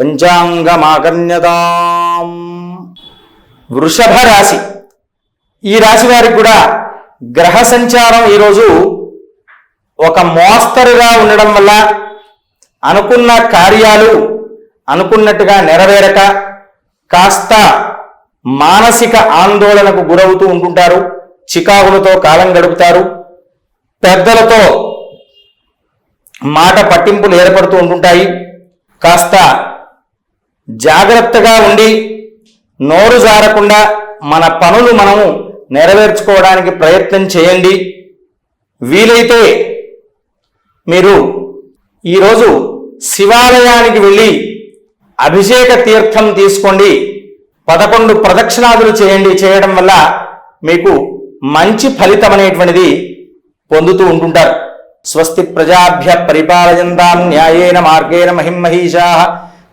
పంచాంగమాకన్యతాం వృషభ రాశి ఈ రాశి వారికి కూడా గ్రహ సంచారం ఈరోజు ఒక మోస్తరుగా ఉండడం వల్ల అనుకున్న కార్యాలు అనుకున్నట్టుగా నెరవేరక కాస్త మానసిక ఆందోళనకు గురవుతూ ఉంటుంటారు. చికాకులతో కాలం గడుపుతారు. పెద్దలతో మాట పట్టింపులు ఏర్పడుతూ ఉంటుంటాయి. కాస్త జాగ్రత్తగా ఉండి నోరు జారకుండా మన పనులు మనము నెరవేర్చుకోవడానికి ప్రయత్నం చేయండి. వీలైతే మీరు ఈరోజు శివాలయానికి వెళ్ళి అభిషేక తీర్థం తీసుకోండి. పదకొండు ప్రదక్షిణాదులు చేయండి. చేయడం వల్ల మీకు మంచి ఫలితం అనేటువంటిది పొందుతూ ఉంటుంటారు. స్వస్తి ప్రజాభ్య పరిపాలయంతాం న్యాయేన మార్గేణ మహిమహీషా